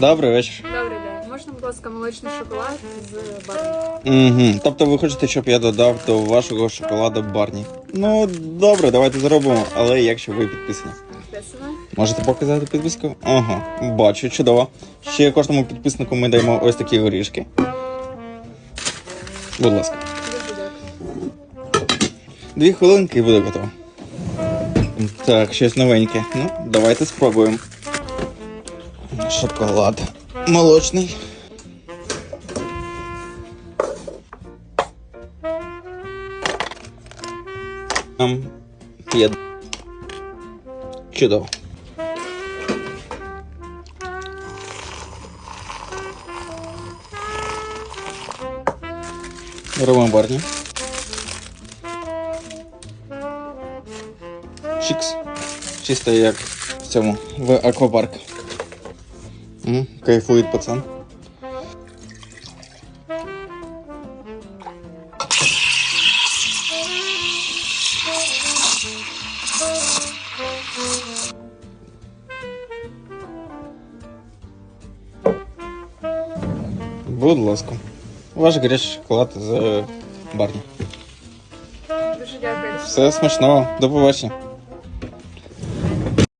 Добрий вечір. Добрий день. Можна, будь ласка, молочний шоколад з баром? Угу. Тобто ви хочете, щоб я додав до вашого шоколаду Барні? Ну, добре, давайте зробимо, але якщо ви підписані. Підписано. Можете показати підписку? Ага, бачу, чудово. Ще кожному підписнику ми даємо ось такі горішки. Будь ласка. Дві хвилинки і буде готово. Так, щось новеньке. Ну, давайте спробуємо. Шоколад молочний. Ам, є. Чудово. Робимо барні. Чікс. Чисто як в цьому, в аквапарк. М, Кайфує пацан. Будь ласка. Ваш гарячий шоколад з Барні. Дуже дякую. Все смачного. До побачення.